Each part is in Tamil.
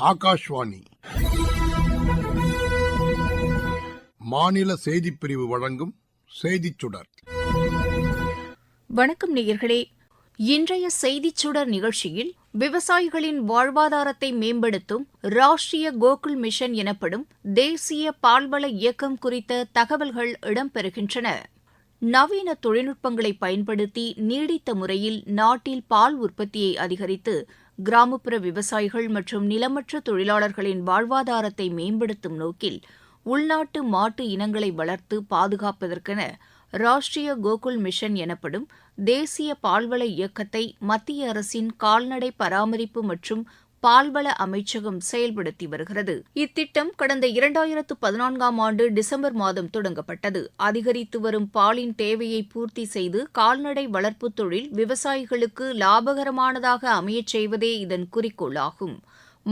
ஆகாஷ்வாணி. மாநில செய்தி பிரிவு வழங்கும் செய்திச் சுடர். வணக்கம் நேயர்களே. இன்றைய செய்திச் சுடர் நிகழ்ச்சியில் விவசாயிகளின் வாழ்வாதாரத்தை மேம்படுத்தும் ராஷ்டிரிய கோகுல் மிஷன் எனப்படும் தேசிய பால்வள இயக்கம் குறித்த தகவல்கள் இடம்பெறுகின்றன. நவீன தொழில்நுட்பங்களை பயன்படுத்தி நீடித்த முறையில் நாட்டில் பால் உற்பத்தியை அதிகரித்து கிராமப்புற விவசாயிகள் மற்றும் நிலமற்ற தொழிலாளர்களின் வாழ்வாதாரத்தை மேம்படுத்தும் நோக்கில் உள்நாட்டு மாட்டு இனங்களை வளர்த்து பாதுகாப்பதற்கென ராஷ்டிரிய கோகுல் மிஷன் எனப்படும் தேசிய பால்வள இயக்கத்தை மத்திய அரசின் கால்நடை பராமரிப்பு மற்றும் பால்வள அமைச்சகம் செயல்படுத்தி வருகிறது. இத்திட்டம் கடந்த இரண்டாயிரத்து பதினான்காம் ஆண்டு டிசம்பர் மாதம் தொடங்கப்பட்டது. அதிகரித்து வரும் பாலின் தேவையை பூர்த்தி செய்து கால்நடை வளர்ப்புத் தொழில் விவசாயிகளுக்கு லாபகரமானதாக அமையச் செய்வதே இதன் குறிக்கோளாகும்.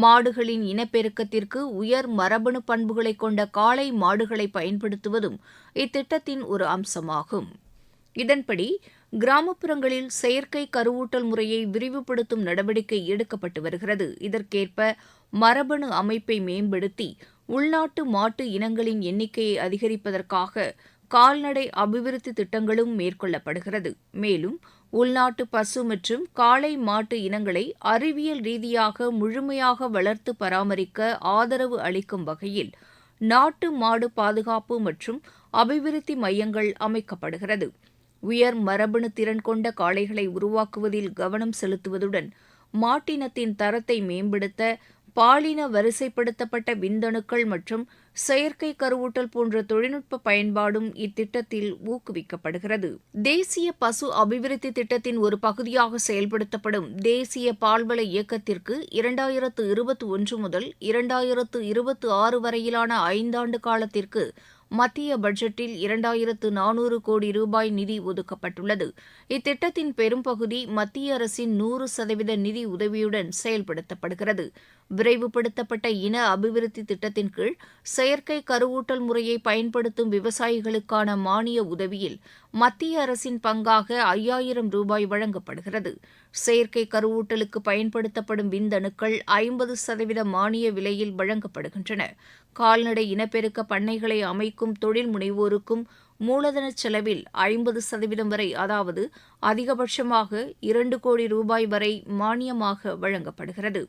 மாடுகளின் இனப்பெருக்கத்திற்கு உயர் மரபணு பண்புகளை கொண்ட காளை மாடுகளை பயன்படுத்துவதும் இத்திட்டத்தின் ஒரு அம்சமாகும். இதன்படி கிராமப்புறங்களில் செயற்கை கருவூட்டல் முறையை விரிவுபடுத்தும் நடவடிக்கை எடுக்கப்பட்டு வருகிறது. இதற்கேற்ப மரபணு அமைப்பை மேம்படுத்தி உள்நாட்டு மாட்டு இனங்களின் எண்ணிக்கையை அதிகரிப்பதற்காக கால்நடை அபிவிருத்தி திட்டங்களும் மேற்கொள்ளப்படுகிறது. மேலும் உள்நாட்டு பசு மற்றும் காளை மாட்டு இனங்களை அறிவியல் ரீதியாக முழுமையாக வளர்த்து பராமரிக்க ஆதரவு அளிக்கும் வகையில் நாட்டு மாடு பாதுகாப்பு மற்றும் அபிவிருத்தி மையங்கள் அமைக்கப்படுகிறது. உயர் மரபணு திறன் கொண்ட காளைகளை உருவாக்குவதில் கவனம் செலுத்துவதுடன் மாட்டினத்தின் தரத்தை மேம்படுத்த பாலின வரிசைப்படுத்தப்பட்ட விந்தணுக்கள் மற்றும் செயற்கை கருவூட்டல் போன்ற தொழில்நுட்ப பயன்பாடும் இத்திட்டத்தில் ஊக்குவிக்கப்படுகிறது. தேசிய பசு அபிவிருத்தி திட்டத்தின் ஒரு பகுதியாக செயல்படுத்தப்படும் தேசிய பால்வள இயக்கத்திற்கு இரண்டாயிரத்து இருபத்தி ஒன்று முதல் இரண்டாயிரத்து இருபத்தி ஆறு வரையிலான ஐந்தாண்டு காலத்திற்கு மத்திய பட்ஜெட்டில் இரண்டாயிரத்து நானூறு கோடி ரூபாய் நிதி ஒதுக்கப்பட்டுள்ளது. இத்திட்டத்தின் பெரும்பகுதி மத்திய அரசின் நூறு சதவீத நிதி உதவியுடன் செயல்படுத்தப்படுகிறது. விரைவுபடுத்தப்பட்ட இன அபிவிருத்தி திட்டத்தின் கீழ் செயற்கை கருவூட்டல் முறையை பயன்படுத்தும் விவசாயிகளுக்கான மானிய உதவியில் மத்திய அரசின் பங்காக ஐயாயிரம் ரூபாய் வழங்கப்படுகிறது. செயற்கை கருவூட்டலுக்கு பயன்படுத்தப்படும் விந்தணுக்கள் ஐம்பது சதவீத மானிய விலையில் வழங்கப்படுகின்றன. கால்நடை இனப்பெருக்க பண்ணைகளை அமைக்கும் தொழில் முனைவோருக்கும் மூலதன செலவில் ஐம்பது சதவீதம் வரை அதாவது அதிகபட்சமாக இரண்டு கோடி ரூபாய் வரை மானியமாக வழங்கப்படுகிறது.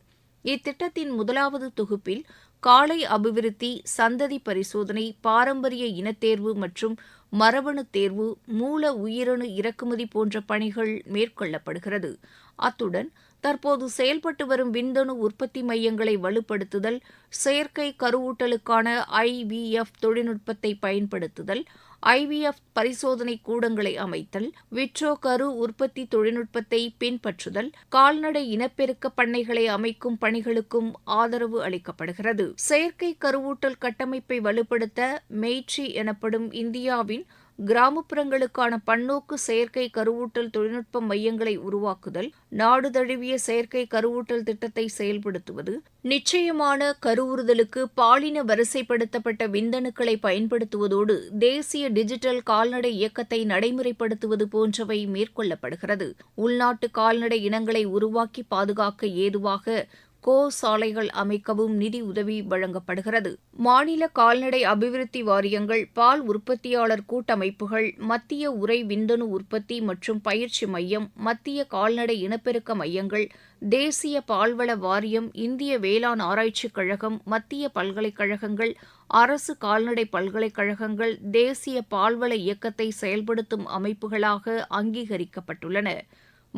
இத்திட்டத்தின் முதலாவது தொகுப்பில் காளை அபிவிருத்தி சந்ததி பரிசோதனை பாரம்பரிய இனத்தேர்வு மற்றும் மரபணு தேர்வு மூல உயிரணு இறக்குமதி போன்ற பணிகள் மேற்கொள்ளப்படுகிறது. அத்துடன் தற்போது செயல்பட்டு வரும் விந்தணு உற்பத்தி மையங்களை வலுப்படுத்துதல் செயற்கை கருவூட்டலுக்கான ஐவிஎஃப் தொழில்நுட்பத்தை பயன்படுத்துதல் ஐவிஎஃப் பரிசோதனை கூடங்களை அமைத்தல் விட்ரோ கரு உற்பத்தி தொழில்நுட்பத்தை பின்பற்றுதல் கால்நடை இனப்பெருக்க பண்ணைகளை அமைக்கும் பணிகளுக்கும் ஆதரவு அளிக்கப்படுகிறது. செயற்கை கருவூட்டல் கட்டமைப்பை வலுப்படுத்த மெய்ட்ரி எனப்படும் இந்தியாவின் கிராமப்புறங்களுக்கான பன்னோக்கு செயற்கை கருவூட்டல் தொழில்நுட்ப மையங்களை உருவாக்குதல் நாடு தழுவிய செயற்கை கருவூட்டல் திட்டத்தை செயல்படுத்துவது நிச்சயமான கருவுறுதலுக்கு பாலின வரிசைப்படுத்தப்பட்ட விந்தணுக்களை பயன்படுத்துவதோடு தேசிய டிஜிட்டல் கால்நடை இயக்கத்தை நடைமுறைப்படுத்துவது போன்றவை மேற்கொள்ளப்படுகிறது. உள்நாட்டு கால்நடை இனங்களை உருவாக்கி பாதுகாக்க ஏதுவாக கோ சாலைகள் அமைக்கவும் நிதி உதவி வழங்கப்படுகிறது. மாநில கால்நடை அபிவிருத்தி வாரியங்கள் பால் உற்பத்தியாளர் கூட்டமைப்புகள் மத்திய உரை விந்தணு உற்பத்தி மற்றும் பயிற்சி மையம் மத்திய கால்நடை இனப்பெருக்க மையங்கள் தேசிய பால்வள வாரியம் இந்திய வேளாண் ஆராய்ச்சிக் கழகம் மத்திய பல்கலைக்கழகங்கள் அரசு கால்நடை பல்கலைக்கழகங்கள் தேசிய பால்வள இயக்கத்தை செயல்படுத்தும் அமைப்புகளாக அங்கீகரிக்கப்பட்டுள்ளன.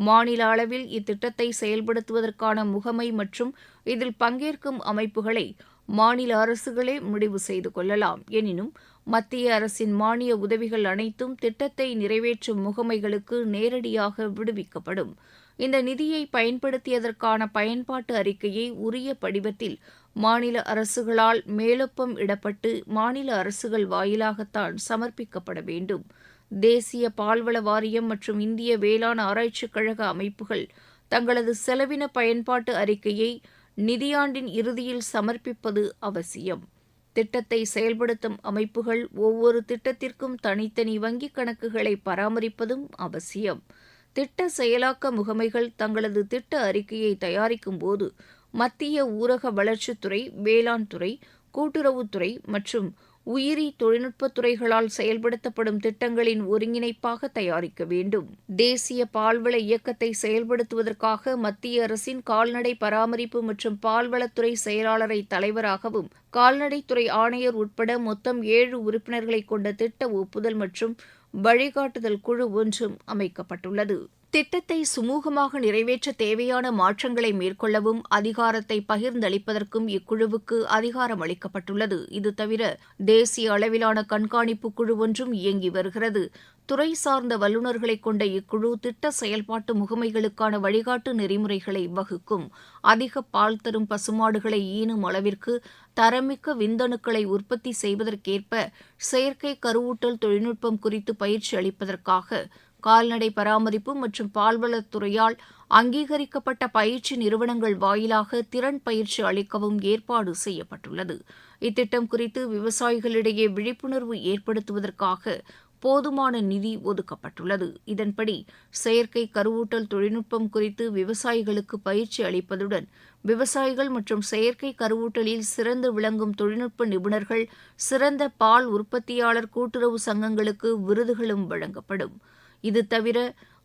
மாநில அளவில் இத்திட்டத்தை செயல்படுத்துவதற்கான முகமை மற்றும் இதில் பங்கேற்கும் அமைப்புகளை மாநில அரசுகளே முடிவு செய்து கொள்ளலாம். எனினும் மத்திய அரசின் மானிய உதவிகள் அனைத்தும் திட்டத்தை நிறைவேற்றும் முகமைகளுக்கு நேரடியாக விடுவிக்கப்படும். இந்த நிதியை பயன்படுத்தியதற்கான பயன்பாட்டு அறிக்கையை உரிய படிவத்தில் மாநில அரசுகளால் மேலொப்பம் இடப்பட்டு மாநில அரசுகள் வாயிலாகத்தான் சமர்ப்பிக்கப்பட வேண்டும். தேசிய பால்வள வாரியம் மற்றும் இந்திய வேளாண் ஆராய்ச்சிக் கழக அமைப்புகள் தங்களது செலவின பயன்பாட்டு அறிக்கையை நிதியாண்டின் இறுதியில் சமர்ப்பிப்பது அவசியம். திட்டத்தை செயல்படுத்தும் அமைப்புகள் ஒவ்வொரு திட்டத்திற்கும் தனித்தனி வங்கிக் கணக்குகளை பராமரிப்பதும் அவசியம். திட்ட செயலாக்க முகமைகள் தங்களது திட்ட அறிக்கையை தயாரிக்கும் போது மத்திய ஊரக வளர்ச்சித்துறை வேளாண் துறை கூட்டுறவுத்துறை மற்றும் உயிரி தொழில்நுட்பத் துறைகளால் செயல்படுத்தப்படும் திட்டங்களின் ஒருங்கிணைப்பாக தயாரிக்க வேண்டும். தேசிய பால்வள இயக்கத்தை செயல்படுத்துவதற்காக மத்திய அரசின் கால்நடை பராமரிப்பு மற்றும் பால்வளத்துறை செயலாளரை தலைவராகவும் கால்நடைத்துறை ஆணையர் உட்பட மொத்தம் ஏழு உறுப்பினர்களை கொண்ட திட்ட ஒப்புதல் மற்றும் வழிகாட்டுதல் குழு ஒன்றும் அமைக்கப்பட்டுள்ளது. திட்டத்தை சுமூகமாக நிறைவேற்ற தேவையான மாற்றங்களை மேற்கொள்ளவும் அதிகாரத்தை பகிர்ந்தளிப்பதற்கும் இக்குழுவுக்கு அதிகாரம் அளிக்கப்பட்டுள்ளது. இது தவிர தேசிய அளவிலான கண்காணிப்பு குழு ஒன்றும் இயங்கி வருகிறது. துறை சார்ந்த வல்லுநர்களை கொண்ட இக்குழு திட்ட செயல்பாட்டு முகமைகளுக்கான வழிகாட்டு நெறிமுறைகளை வகுக்கும். அதிக பால் தரும் பசுமாடுகளை ஈனும் அளவிற்கு தரமிக்க விந்தணுக்களை உற்பத்தி செய்வதற்கேற்ப செயற்கை கருவூட்டல் தொழில்நுட்பம் குறித்து பயிற்சி அளிப்பதற்காக கால்நடை பராமரிப்பு மற்றும் பால்வளத்துறையால் அங்கீகரிக்கப்பட்ட பயிற்சி நிறுவனங்கள் வாயிலாக திறன் பயிற்சி அளிக்கவும் ஏற்பாடு செய்யப்பட்டுள்ளது. இத்திட்டம் குறித்து விவசாயிகளிடையே விழிப்புணர்வு ஏற்படுத்துவதற்காக போதுமான நிதி ஒதுக்கப்பட்டுள்ளது. இதன்படி செயற்கை கருவூட்டல் தொழில்நுட்பம் குறித்து விவசாயிகளுக்கு பயிற்சி அளிப்பதுடன் விவசாயிகள் மற்றும் செயற்கை கருவூட்டலில் சிறந்து விளங்கும் தொழில்நுட்ப நிபுணர்கள் சிறந்த பால் உற்பத்தியாளர் கூட்டுறவு சங்கங்களுக்கு விருதுகளும் வழங்கப்படும். இது தவிர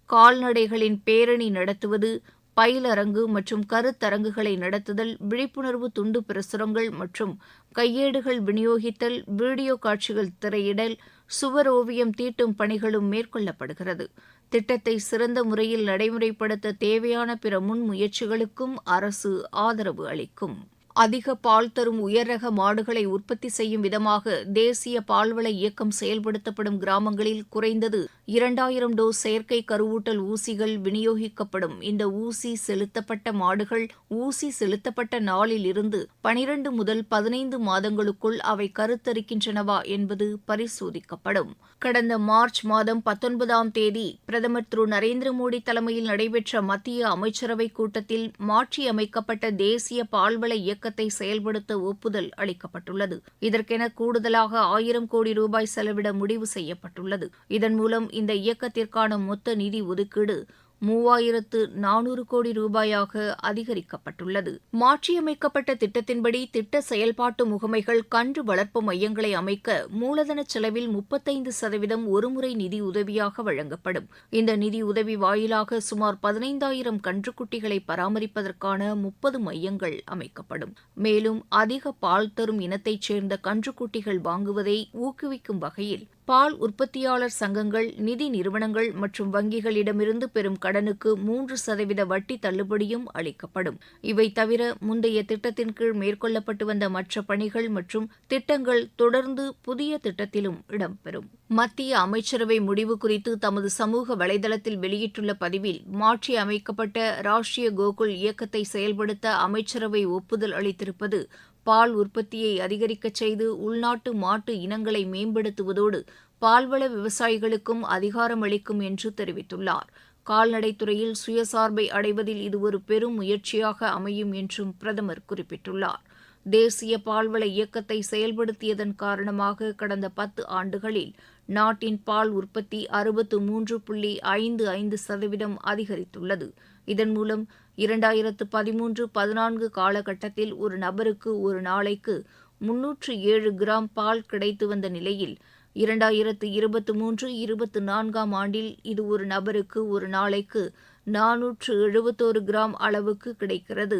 கால்நடைகளின் பேரணி நடத்துவது பயிலரங்கு மற்றும் கருத்தரங்குகளை நடத்துதல் விழிப்புணர்வு துண்டு பிரசுரங்கள் மற்றும் கையேடுகள் விநியோகித்தல் வீடியோ காட்சிகள் திரையிடல் சுவர் ஓவியம் தீட்டும் பணிகளும் மேற்கொள்ளப்படுகிறது. திட்டத்தை சிறந்த முறையில் நடைமுறைப்படுத்த தேவையான பிற முன்முயற்சிகளுக்கும் அரசு ஆதரவு அளிக்கும். அதிக பால் தரும் உயர்ரக மாடுகளை உற்பத்தி செய்யும் விதமாக தேசிய பால்வள இயக்கம் செயல்படுத்தப்படும் கிராமங்களில் குறைந்தது இரண்டாயிரம் டோஸ் செயற்கை கருவூட்டல் ஊசிகள் விநியோகிக்கப்படும். இந்த ஊசி செலுத்தப்பட்ட மாடுகள் ஊசி செலுத்தப்பட்ட நாளில் இருந்து பனிரண்டு முதல் பதினைந்து மாதங்களுக்குள் அவை கருத்தரிக்கின்றனவா என்பது பரிசோதிக்கப்படும். கடந்த மார்ச் மாதம் பத்தொன்பதாம் தேதி பிரதமர் திரு நரேந்திர மோடி தலைமையில் நடைபெற்ற மத்திய அமைச்சரவைக் கூட்டத்தில் மாற்றியமைக்கப்பட்ட தேசிய பால்வள இயக்கத்தை செயல்படுத்த ஒப்புதல் அளிக்கப்பட்டுள்ளது. இதற்கென கூடுதலாக ஆயிரம் கோடி ரூபாய் செலவிட முடிவு செய்யப்பட்டுள்ளது. இதன் மூலம் இந்த இயக்கத்திற்கான மொத்த நிதி ஒதுக்கீடு மூவாயிரத்து நானூறு கோடி ரூபாயாக அதிகரிக்கப்பட்டுள்ளது. மாற்றியமைக்கப்பட்ட திட்டத்தின்படி திட்ட செயல்பாட்டு முகமைகள் கன்று வளர்ப்பு மையங்களை அமைக்க மூலதன செலவில் முப்பத்தைந்து சதவீதம் ஒருமுறை நிதி உதவியாக வழங்கப்படும். இந்த நிதி உதவி வாயிலாக சுமார் பதினைந்தாயிரம் கன்றுக்குட்டிகளை பராமரிப்பதற்கான முப்பது மையங்கள் அமைக்கப்படும். மேலும் அதிக பால் தரும் இனத்தைச் சேர்ந்த கன்றுக்குட்டிகள் வாங்குவதை ஊக்குவிக்கும் வகையில் பால் உற்பத்தியாளர் சங்கங்கள் நிதி நிறுவனங்கள் மற்றும் வங்கிகளிடமிருந்து பெறும் கடனுக்கு மூன்று சதவீத வட்டி தள்ளுபடியும் அளிக்கப்படும். இவை தவிர முந்தைய திட்டத்தின் கீழ் மேற்கொள்ளப்பட்டு வந்த மற்ற பணிகள் மற்றும் திட்டங்கள் தொடர்ந்து புதிய திட்டத்திலும் இடம்பெறும். மத்திய அமைச்சரவை முடிவு குறித்து தமது சமூக வலைதளத்தில் வெளியிட்டுள்ள பதிவில் மாற்றி அமைக்கப்பட்ட ராஷ்டிரிய கோகுல் இயக்கத்தை செயல்படுத்த அமைச்சரவை ஒப்புதல் அளித்திருப்பது பால் உற்பத்தியை அதிகரிக்கச் செய்து உள்நாட்டு மாட்டு இனங்களை மேம்படுத்துவதோடு பால்வள விவசாயிகளுக்கும் அதிகாரம் அளிக்கும் என்று தெரிவித்துள்ளார். கால்நடைத்துறையில் சுயசார்பை அடைவதில் இது ஒரு பெரும் முயற்சியாக அமையும் என்றும் பிரதமர் குறிப்பிட்டுள்ளார். தேசிய பால்வள இயக்கத்தை செயல்படுத்தியதன் காரணமாக கடந்த பத்து ஆண்டுகளில் நாட்டின் பால் உற்பத்தி அறுபத்து மூன்று புள்ளி ஐந்து ஐந்து சதவீதம் அதிகரித்துள்ளது. இதன் மூலம் இரண்டாயிரத்து பதிமூன்று பதினான்கு காலகட்டத்தில் ஒரு நபருக்கு ஒரு நாளைக்கு முன்னூற்று ஏழு கிராம் பால் கிடைத்து வந்த நிலையில் இரண்டாயிரத்து இருபத்து மூன்று இருபத்து நான்காம் ஆண்டில் இது ஒரு நபருக்கு ஒரு நாளைக்கு நானூற்று எழுபத்தோரு கிராம் அளவுக்கு கிடைக்கிறது.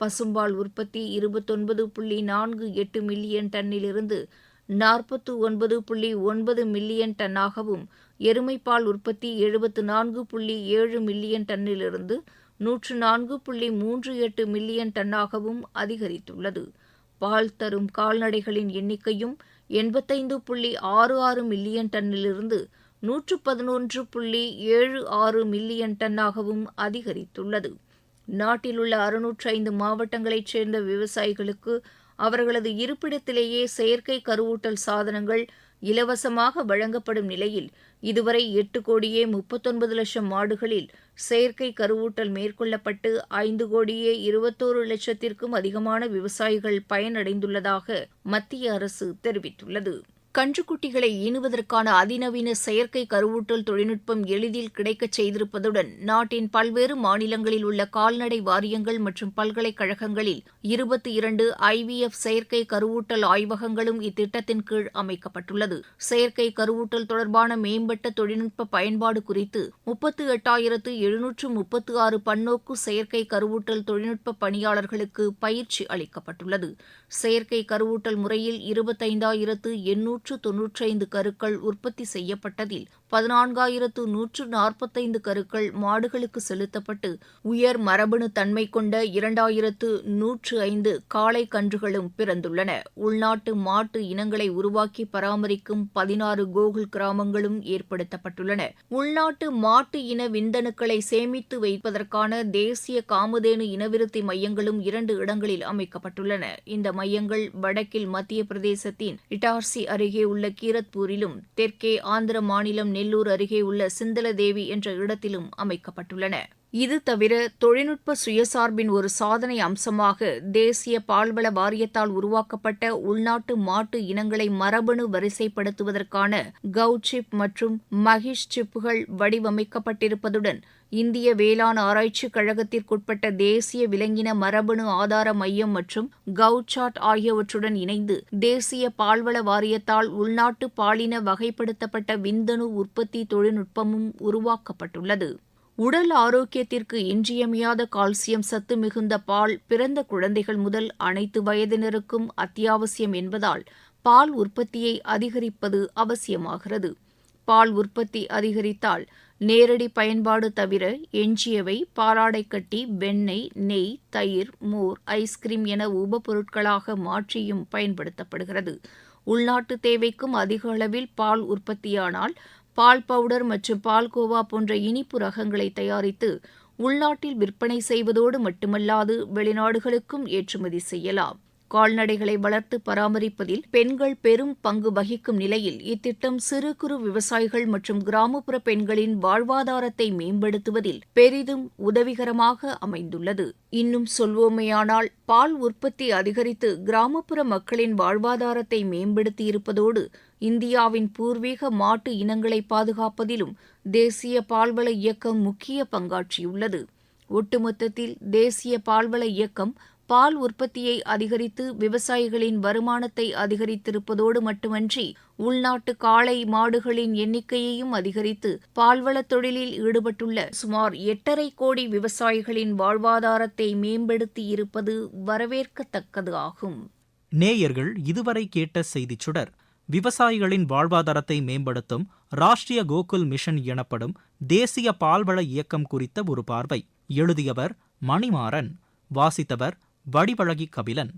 பசும்பால் உற்பத்தி இருபத்தொன்பது புள்ளி நான்கு எட்டு மில்லியன் டன்னிலிருந்து நாற்பத்து ஒன்பது புள்ளி ஒன்பது மில்லியன் டன்னாகவும் எருமைப்பால் உற்பத்தி எழுபத்து நான்கு புள்ளி ஏழு மில்லியன் டன்னிலிருந்து நூற்று நான்கு புள்ளி மூன்று எட்டு மில்லியன் டன்னாகவும் அதிகரித்துள்ளது. பால் தரும் கால்நடைகளின் எண்ணிக்கையும் எண்பத்தைந்து புள்ளி ஆறு ஆறு மில்லியன் டன்னிலிருந்து நூற்று பதினொன்று புள்ளி ஏழு ஆறு மில்லியன் டன்னாகவும் அதிகரித்துள்ளது. நாட்டில் உள்ள அறுநூற்று ஐந்து மாவட்டங்களைச் சேர்ந்த விவசாயிகளுக்கு அவர்களது இருப்பிடத்திலேயே செயற்கை கருவூட்டல் சாதனங்கள் இலவசமாக வழங்கப்படும் நிலையில் இதுவரை எட்டு கோடியே முப்பத்தொன்பது லட்சம் மாடுகளில் செயற்கை கருவூட்டல் மேற்கொள்ளப்பட்டு ஐந்து கோடியே இருபத்தோரு லட்சத்திற்கும் அதிகமான விவசாயிகள் பயனடைந்துள்ளதாக மத்திய அரசு தெரிவித்துள்ளது. கன்றுக்குட்டிகளை ஈனுவதற்கான அதிநவீன செயற்கை கருவூட்டல் தொழில்நுட்பம் எளிதில் கிடைக்கச் செய்திருப்பதுடன் நாட்டின் பல்வேறு மாநிலங்களில் உள்ள கால்நடை வாரியங்கள் மற்றும் பல்கலைக்கழகங்களில் இருபத்தி இரண்டு ஐவிஎஃப் செயற்கை கருவூட்டல் ஆய்வகங்களும் இத்திட்டத்தின் கீழ் அமைக்கப்பட்டுள்ளது. செயற்கை கருவூட்டல் தொடர்பான மேம்பட்ட தொழில்நுட்ப பயன்பாடு குறித்து முப்பத்து எட்டாயிரத்து எழுநூற்று முப்பத்து ஆறு பன்னோக்கு செயற்கை கருவூட்டல் தொழில்நுட்ப பணியாளர்களுக்கு பயிற்சி அளிக்கப்பட்டுள்ளது. செயற்கை கருவூட்டல் முறையில் இருபத்தைந்தாயிரத்து எண்ணூற்று தொன்னூற்றைந்து கருக்கள் உற்பத்தி செய்யப்பட்டதில் பதினான்காயிரத்து நூற்று நாற்பத்தைந்து கருக்கள் மாடுகளுக்கு செலுத்தப்பட்டு உயர் மரபணு தன்மை கொண்ட இரண்டாயிரத்து நூற்று ஐந்து காளை கன்றுகளும் பிறந்துள்ளன. உள்நாட்டு மாட்டு இனங்களை உருவாக்கி பராமரிக்கும் பதினாறு கோகுல் கிராமங்களும் ஏற்படுத்தப்பட்டுள்ளன. உள்நாட்டு மாட்டு இன விந்தணுக்களை சேமித்து வைப்பதற்கான தேசிய காமதேனு இனவிருத்தி மையங்களும் இரண்டு இடங்களில் அமைக்கப்பட்டுள்ளன. இந்த மையங்கள் வடக்கில் மத்திய பிரதேசத்தின் இட்டார்சி அருகே உள்ள கீரத்பூரிலும் தெற்கே ஆந்திர மாநிலம் நெல்லூர் அருகே உள்ள சிந்தலதேவி என்ற இடத்திலும் அமைக்கப்பட்டுள்ளன. இது தவிர தொழில்நுட்ப சுயசார்பின் ஒரு சாதனை அம்சமாக தேசிய பால்வள வாரியத்தால் உருவாக்கப்பட்ட உள்நாட்டு மாட்டு இனங்களை மரபணு வரிசைப்படுத்துவதற்கான கவுச்சிப் மற்றும் மகிஷ் சிப்புகள் வடிவமைக்கப்பட்டிருப்பதுடன் இந்திய வேளாண் ஆராய்ச்சிக் கழகத்திற்குட்பட்ட தேசிய விலங்கின மரபணு ஆதார மையம் மற்றும் கவுசாட் ஆகியவற்றுடன் இணைந்து தேசிய பால்வள வாரியத்தால் உள்நாட்டு பாலின வகைப்படுத்தப்பட்ட விந்தணு உற்பத்தி தொழில்நுட்பமும் உருவாக்கப்பட்டுள்ளது. உடல் ஆரோக்கியத்திற்கு இன்றியமையாத கால்சியம் சத்து மிகுந்த பால் பிறந்த குழந்தைகள் முதல் அனைத்து வயதினருக்கும் அத்தியாவசியம் என்பதால் பால் உற்பத்தியை அதிகரிப்பது அவசியமாகிறது. பால் உற்பத்தி அதிகரித்தால் நேரடி பயன்பாடு தவிர எஞ்சியவை பாலாடைக்கட்டி வெண்ணெய் நெய் தயிர் மோர் ஐஸ்கிரீம் என உபபொருட்களாக மாற்றியும் பயன்படுத்தப்படுகிறது. உள்நாட்டு தேவைக்கும் அதிக அளவில் பால் உற்பத்தியானால் பால் பவுடர் மற்றும் பால்கோவா போன்ற இனிப்பு ரகங்களை தயாரித்து உள்நாட்டில் விற்பனை செய்வதோடு மட்டுமல்லாது வெளிநாடுகளுக்கும் ஏற்றுமதி செய்யலாம். கால்நடைகளை வளர்த்து பராமரிப்பதில் பெண்கள் பெரும் பங்கு வகிக்கும் நிலையில் இத்திட்டம் சிறு குறு விவசாயிகள் மற்றும் கிராமப்புற பெண்களின் வாழ்வாதாரத்தை மேம்படுத்துவதில் பெரிதும் உதவிகரமாக அமைந்துள்ளது. இன்னும் சொல்வோமையானால் பால் உற்பத்தி அதிகரித்து கிராமப்புற மக்களின் வாழ்வாதாரத்தை மேம்படுத்தியிருப்பதோடு இந்தியாவின் பூர்வீக மாட்டு இனங்களை பாதுகாப்பதிலும் தேசிய பால்வள இயக்கம் முக்கிய பங்காற்றியுள்ளது. ஒட்டுமொத்தத்தில் தேசிய பால்வள இயக்கம் பால் உற்பத்தியை அதிகரித்து விவசாயிகளின் வருமானத்தை அதிகரித்திருப்பதோடு மட்டுமன்றி உள்நாட்டு காளை மாடுகளின் எண்ணிக்கையையும் அதிகரித்து பால்வளத் தொழிலில் ஈடுபட்டுள்ள சுமார் எட்டரை கோடி விவசாயிகளின் வாழ்வாதாரத்தை மேம்படுத்தியிருப்பது வரவேற்கத்தக்கது ஆகும். நேயர்கள் இதுவரை கேட்ட செய்திச் சுடர் விவசாயிகளின் வாழ்வாதாரத்தை மேம்படுத்தும் ராஷ்டிரிய கோகுல் மிஷன் எனப்படும் தேசிய பால்வள இயக்கம் குறித்த ஒரு பார்வை. எழுதியவர் மணிமாறன் வாசித்தவர் வடிவழகி கபிலன்.